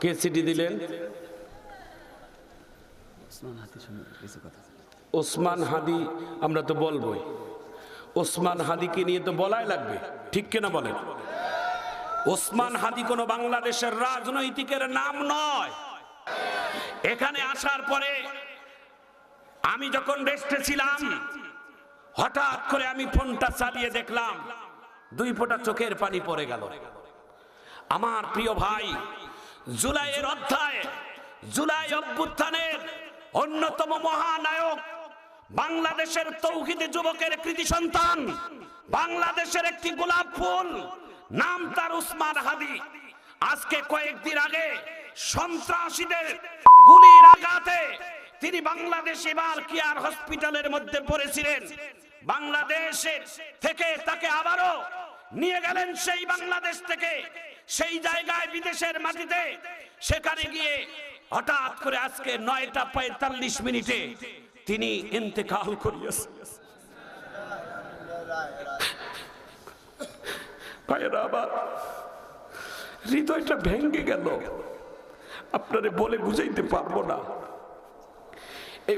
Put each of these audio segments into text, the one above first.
কে চিঠি দিলেন? ওসমান হাদি আমরা তো বলবোই। ওসমান হাদিকে নিয়ে তো বলাই লাগবে ঠিক কিনা বলেন? ওসমান হাদি কোনো বাংলাদেশের রাজনৈতিকের নাম নয়। এখানে আসার পরে আমি যখন রেস্টে ছিলাম হঠাৎ করে আমি ফোনটা চালিয়ে দেখলাম দুই ফোঁটা চোখের পানি পড়ে গেল। আমার প্রিয় ভাই জুলাইয়ের অধ্যায়, জুলাই অভ্যুত্থানের অন্যতম মহানায়ক, বাংলাদেশের তৌহিদে যুবকের কৃতি সন্তান, বাংলাদেশের একটি গোলাপ ফুল, নাম তার উসমান হাদি। আজকে কয়েকদিন আগে সন্ত্রাসীদের গুলির আঘাতে তিনি বাংলাদেশ এবার কেয়ার হসপিটালের মধ্যে পড়েছিলেন। বাংলাদেশের থেকে তাকে আবারও নিয়ে গেলেন সেই বাংলাদেশ থেকে। সেই জায়গায় বিদেশের মাটিতে, সেখানে গিয়ে হঠাৎ করে আজকে নয়টা পঁয়তাল্লিশ মিনিটে তিনি ইন্তেকাল করিয়েছেন। ভেঙ্গে গেল। আপনারে বলে বুঝাইতে পারব না। এই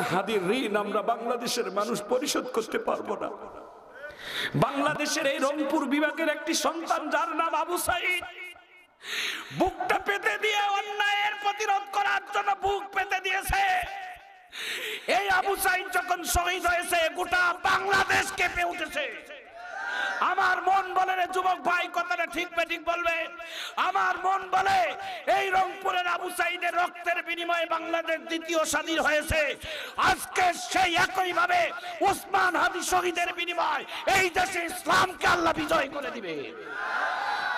হাদির ঋণ আমরা বাংলাদেশের মানুষ পরিশোধ করতে পারব না। বাংলাদেশের এই রংপুর বিভাগের একটি সন্তান, যার নাম আবু সাইদ। বুকটা পেতে দিয়ে অন্যায়ের প্রতিরোধ করার জন্য বুক পেতে দিয়েছে। এই আবু সাইদ যখন শহীদ হয়েছে, গোটা বাংলাদেশ কেঁপে উঠেছে। আমার মন বলে রে যুবক ভাই, কথাটা ঠিক বে ঠিক বলবে। আমার মন বলে এই রংপুরের আবু সাইদের রক্তের বিনিময়ে বাংলাদেশ দ্বিতীয় স্বাধীন হয়েছে। আজকে সেই একই ভাবে উসমান হাদি শহীদের বিনিময় এই দেশে ইসলামকে আল্লাহ বিজয় করে দিবে।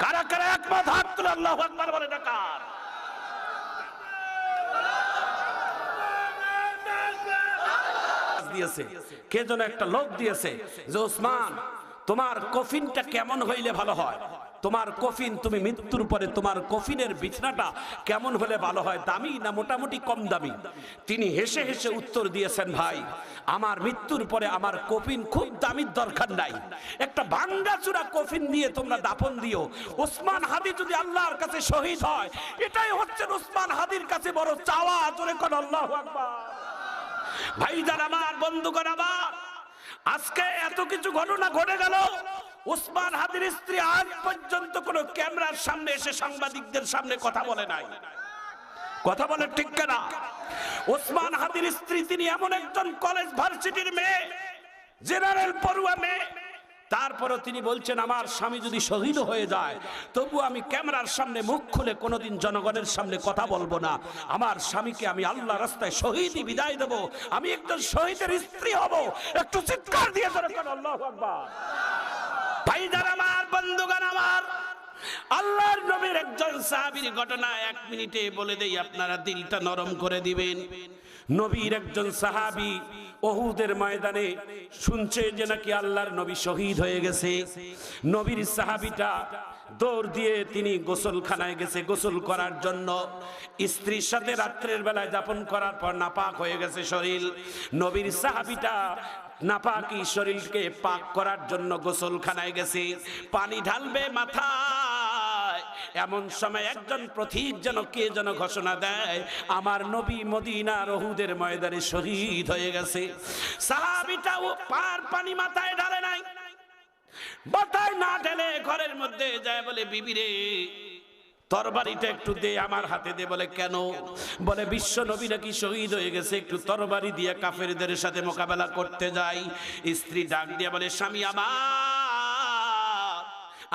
কারা কারা একমত? হাত তুলে আল্লাহ আকবার বলে ডাকার। দিয়েছে। কে যেন একটা লোক দিয়েছে যে ওসমান তোমার কফিনটা কেমন হইলে ভালো হয়? তোমার কফিন, তুমি মৃত্যুর পরে তোমার কফিনের বিছনাটা কেমন হলে ভালো হয়? দামি না মোটামুটি কম দামি? তিনি হেসে হেসে উত্তর দিয়েছেন, ভাই, আমার মৃত্যুর পরে আমার কফিন খুব দামির দরকার নাই। একটা ভাঙ্গাচুরা কফিন দিয়ে তোমরা দাফন দিও। ওসমান হাদি যদি আল্লাহর কাছে শহীদ হয়, এটাই হচ্ছে ওসমান হাদির কাছে বড় চাওয়া। জোরে কোন, আল্লাহ ভাই ভাইজান আমার, বন্ধুগণ আমার আজকে এত কিছু ঘটনা ঘটে গেল। উসমান হাদির স্ত্রী আজ পর্যন্ত কোন ক্যামেরার সামনে এসে সাংবাদিকদের সামনে কথা বলে নাই। কথা বলে ঠিক কেনা। ওসমান হাদির স্ত্রী, তিনি এমন একজন কলেজ ভার্সিটির মেয়ে জেনারেল পড়ুয়া মেয়ে। তারপরও তিনি বলছেন, আমার স্বামী যদি শহীদ হয়ে যায়, তবু আমি ক্যামেরার সামনে মুখ খুলে কোনোদিন জনগণের সামনে কথা বলব না। আমার স্বামীকে আমি আল্লাহ রাস্তায় শহীদই বিদায় দেব। আমি একজন শহীদের স্ত্রী হব। একটু চিৎকার দিয়ে আল্লাহ ভাইজান আমার, বন্ধুগণ আমার, আল্লাহর নবীর একজন সাহাবীর ঘটনা এক মিনিটে বলে দেই, আপনারা দিলটা নরম করে দিবেন। নবীর একজন সাহাবী ওহুদের ময়দানে শুনছে যে নাকি আল্লাহর নবী শহীদ হয়ে গেছে। নবীর সাহাবিটা দৌড় দিয়ে তিনি গোসলখানায় গেছে। গোসল করার জন্য স্ত্রীর সাথে রাত্রের বেলায় যাপন করার পর নাপাক হয়ে গেছে শরীর। নবীর সাহাবিটা নাপাকি শরীরকে পাক করার জন্য গোসলখানায় গেছে। পানি ঢালবে মাথায় এমন সময় একজন প্রতীক যেন কে যেন ঘোষণা দেয়, আমার নবী মদিনা রহুদের ময়দানে শহীদ হয়ে গেছে। সাহাবিটাও পার পানি মাথায় ঢালে নাই। মাথায় না ঢেলে ঘরের মধ্যে যায় বলে বিবিরে তরবারিটা একটু দে, আমার হাতে দে। বলে, কেন? বলে, বিশ্ব নবী নাকি শহীদ হয়ে গেছে, একটু তরবারি দিয়ে কাফেরদের সাথে মোকাবেলা করতে যাই। স্ত্রী ডাক দিয়ে বলে, স্বামী আমার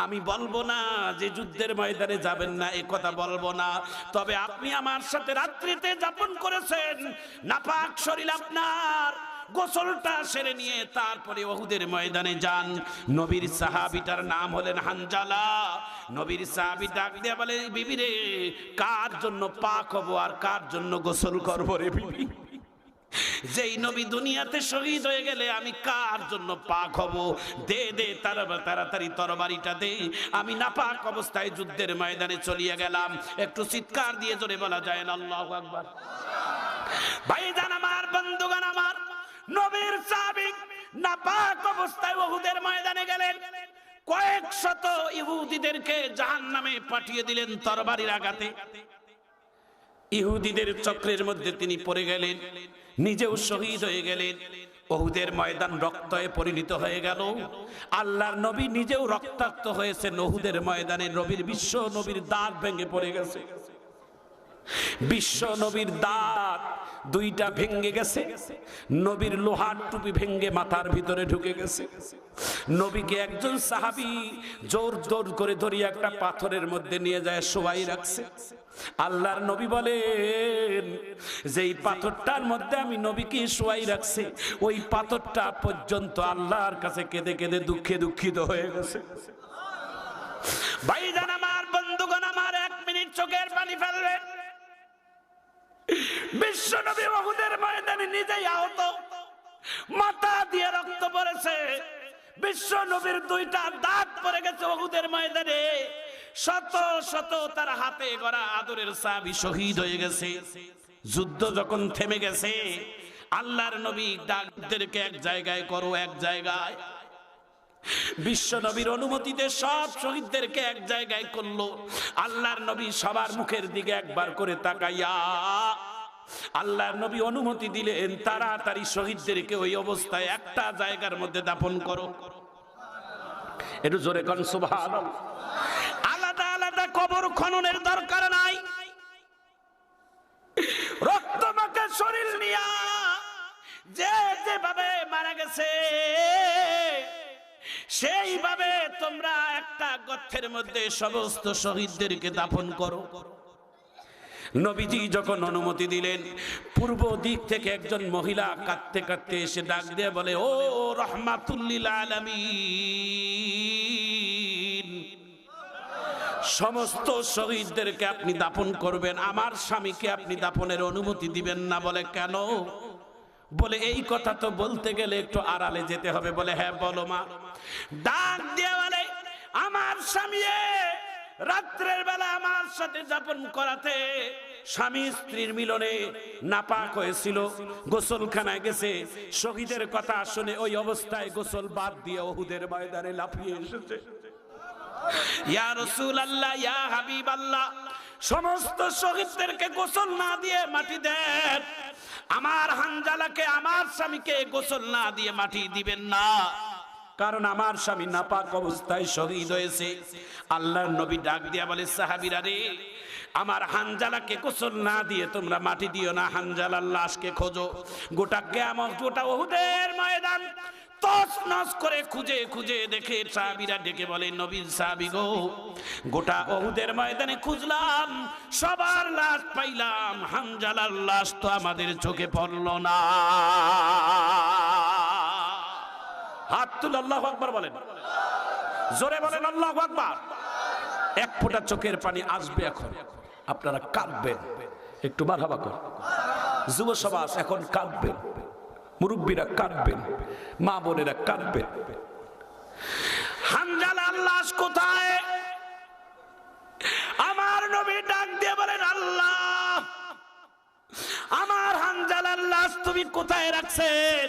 আমি বলব না যে যুদ্ধের ময়দানে যাবেন না, এ কথা বলব না। তবে আপনি আমার সাথে রাত্রিতে যাপন করেছেন। নাপাক শরীর আপনার, গোসলটা সেরে নিয়ে তারপরে ওহুদের ময়দানে যান। নবীর সাহাবিটার নাম হলেন হানজালা। নবীর সাহাবি ডাক দিয়ে বলে, বিবি রে, কার জন্য পাক হব আর কার জন্য গোসল করব রে বিবি? যেই নবী দুনিয়াতে শহীদ হয়ে গেলে আমি কার জন্য পাক হব? দে দে তার তাড়াতাড়ি তরবারিটা দে। আমি নাপাক অবস্থায় যুদ্ধের ময়দানে চলিয়ে গেলাম। একটু চিৎকার দিয়ে জোরে বলা যায় না, আল্লাহু আকবার। ভাইজান আমার বন্ধুগান আমার, নবীর সাবিক নাপাক অবস্থায় ওহুদের ময়দানে গেলেন। কয়েক শত ইহুদিদেরকে জাহান্নামে পাঠিয়ে দিলেন তরবারির আঘাতে। ইহুদিদের চক্রের মধ্যে তিনি পড়ে গেলেন, নিজেও শহীদ হয়ে গেলেন। ওহুদের ময়দান রক্তয়ে পরিণত হয়ে গেল। আল্লাহর নবী নিজেও রক্তাক্ত হয়েছে নহুদের ময়দানে নবীর বিশ্ব নবীর দাঁত ভেঙে পড়ে গেছে। বিশ্ব নবীর দাঁত দুইটা ভেঙ্গে গেছে। নবীর লোহার টুপি ভেঙ্গে মাথার ভিতরে ঢুকে গেছে। নবীকে একজন সাহাবি জোর জোর করে ধরিয়ে একটা পাথরের মধ্যে নিয়ে যায় সবাই রাখছে। আল্লাহর নবী বলেন যে এই পাথরটার মধ্যে আমি নবীকে শোয়াই রাখছে, ওই পাথরটা পর্যন্ত আল্লাহর কাছে কেঁদে কেঁদে দুঃখে দুঃখিত হয়ে গেছে। ভাইজান আমার, বন্ধুগণ আমার, এক মিনিট চোখের পানি ফেলবেন বিশ্ব নবী বহুদের ময়দানে নিজেই আহত। মাথা দিয়ে রক্ত পড়েছে। বিশ্ব নবীর দুইটা দাঁত পড়ে গেছে বহুদের ময়দানে। শত শত তার হাতে গড়া আদরের সাবি শহীদ হয়ে গেছে। যুদ্ধ যখন থেমে গেছে, আল্লাহর নবী ডাকদেরকে এক জায়গায় করো, এক জায়গায়। বিশ্ব নবীর অনুমতিতে সব শহীদদেরকে এক জায়গায় করল। আল্লাহর নবী সবার মুখের দিকে একবার করে তাকাইয়া আল্লাহর নবী অনুমতি দিলেন, তাড়াতাড়ি শহীদদেরকে ওই অবস্থায় একটা জায়গার মধ্যে দাফন করো। একটু জোরে কন সুবহান আলাদা আলাদা কবর খননের দরকার নাই। রক্তমাখা শরীর নিয়া যে যেভাবে মারা গেছে, সেইভাবে তোমরা একটা গর্থের মধ্যে সমস্ত শহীদদেরকে দাফন করো। নবীজি যখন অনুমতি দিলেন, পূর্ব দিক থেকে একজন মহিলা কাঁদতে কাঁদতে এসে ডাক দিয়ে বলে, ও রহমাতুল্লিল আলামিন। সমস্ত শহীদদেরকে আপনি দাফন করবেন, আমার স্বামীকে আপনি দাফনের অনুমতি দিবেন না বলে কেন? বলে, এই কথা তো বলতে গেলে একটু আড়ালে যেতে হবে। বলে হ্যাঁ বলো মা। ডাক দিয়ে বলে, আমার স্বামী রাত্রের বেলা আমার সাথে যাপন করাতে স্বামী স্ত্রীর মিলনে নাপাক হয়েছিল। গোসলখানায় গেছে। শহীদের কথা শুনে ওই অবস্থায় গোসল বাদ দিয়ে ওহুদের ময়দানে লাফিয়ে এসেছে। ইয়া রসুল আল্লাহ ইয়া হাবিব আল্লাহ সমস্ত শহীদদেরকে গোসল না দিয়ে মাটি দেন। আমার হানজালাকে, আমার স্বামীকে গোসল না দিয়ে মাটি দিবেন না। কারণ আমার স্বামী নাপাক অবস্থায় শহীদ হয়েছে। আল্লাহর নবী ডাক দিয়া বলে, সাহাবিরা রে, আমার হানজালাকে গোসল না দিয়ে তোমরা মাটি দিও না। হানজালার লাশকে খোঁজো। গোটা কেমন গোটা ওহুদের ময়দান তস নস করে খুঁজে খুঁজে দেখে ডেকে বলে সাহাবি গো, গোটা ময়দানে খুঁজলাম, সবার লাশ পাইলাম লাশ তো আমাদের চোখে পড়ল না। হাত তুলে আল্লাহ আকবার বলেন। জোরে বলেন, আল্লাহ এক ফোঁটা চোখের পানি আসবে এখন, আপনারা কাঁদবেন। একটু বাধাবা কর যুব সমাজ এখন কাঁদবেন মুরব্বীরা কাঁদবেন, মা বোনেরা কাঁদবেন। হামজালার লাশ কোথায়? আমার নবী ডাক দিয়ে বলেন, আল্লাহ, আমার তুমি কোথায় রাখছেন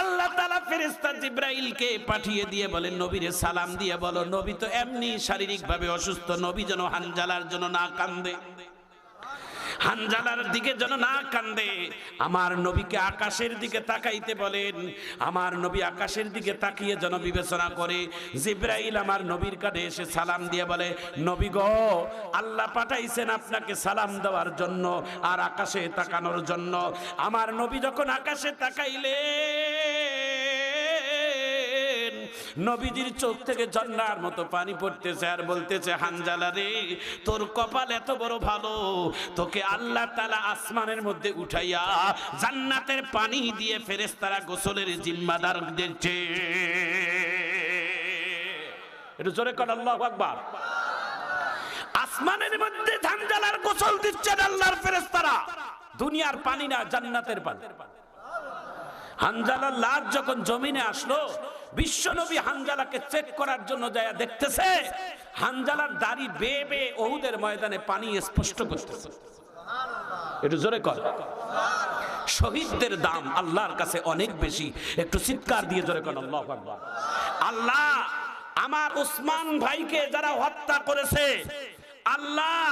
আল্লাহ তালা জিব্রাইলকে পাঠিয়ে দিয়ে বলেন, নবীরে সালাম দিয়ে বলো, নবী তো এমনি শারীরিক ভাবে অসুস্থ, নবী যেন হানজালার জন্য না কান্দে। হানজালার দিকে যেন না কান্দে। আমার নবীকে আকাশের দিকে তাকাইতে বলেন। আমার নবী আকাশের দিকে তাকিয়ে যেন বিবেচনা করে। জিব্রাইল আমার নবীর কাছে এসে সালাম দিয়ে বলে, নবী গো, আল্লাহ পাঠাইছেন আপনাকে সালাম দেওয়ার জন্য আর আকাশে তাকানোর জন্য। আমার নবী যখন আকাশে তাকাইলেন নবীজির চোখ থেকে ঝর্ণার মতো পানি পড়তেছে আর বলতেছে, হানজালা রে, তোর কপাল এত বড় ভালো, তোকে আল্লাহ তালা আসমানের মধ্যে উঠাইয়া জান্নাতের পানি দিয়ে ফেরেস্তারা গোসলের জিম্মাদার দিচ্ছে। একটু জোরে কর আল্লাহ আকবার। আসমানের মধ্যে ধানজালার গোসল দিচ্ছেন আল্লাহর ফেরেস্তারা দুনিয়ার পানি না, জান্নাতের পানি। হানজালার লাশ যখন জমিনে আসলো বিশ্বনবী হানজালাকে চেক করার জন্য যায়, দেখতেছে? হানজালার দাড়ি বেয়ে বেয়ে ওহুদের ময়দানে পানি স্পষ্ট করতেছে। একটু জোরে কর। শহীদদের দাম আল্লাহর কাছে অনেক বেশি। একটু চিৎকার দিয়ে জোরে কর, আল্লাহ। আল্লাহ, আমার উসমান ভাইকে যারা হত্যা করেছে, আল্লাহ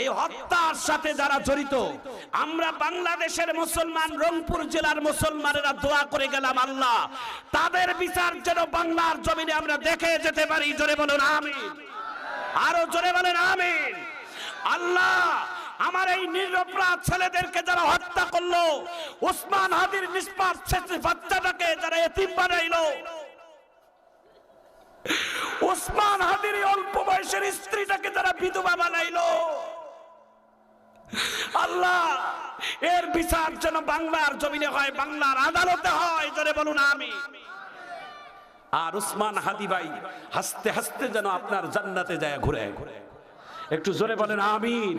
এই হত্যার সাথে যারা জড়িত, আমরা বাংলাদেশের মুসলমান, রংপুর জেলার মুসলমানেরা দোয়া করে গেলাম আল্লাহ। তাদের বিচার যেন বাংলার জমিনে আমরা দেখে যেতে পারি। জোরে বলুন, আমিন। আরও জোরে বলেন, আমিন। আল্লাহ, আমার এই নিরপরাধ ছেলেদেরকে যারা হত্যা করল, উসমান হাদির নিষ্পাপ বাচ্চাটাকে যারা এতিম বানাইলো, উসমান হাদির অল্প বয়সের স্ত্রীটাকে যারা বিধবা বানাইলো আল্লাহ। এর বিচার যেন বাংলার জমিনে হয়, বাংলার আদালতে হয়, জোরে বলুন আমি আর উসমান হাদি ভাই হাসতে হাসতে যেন আপনার জান্নাতে যায় ঘুরে ঘুরে। একটু জোরে বলেন, আমিন।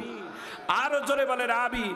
আরও জোরে বলেন, আমিন।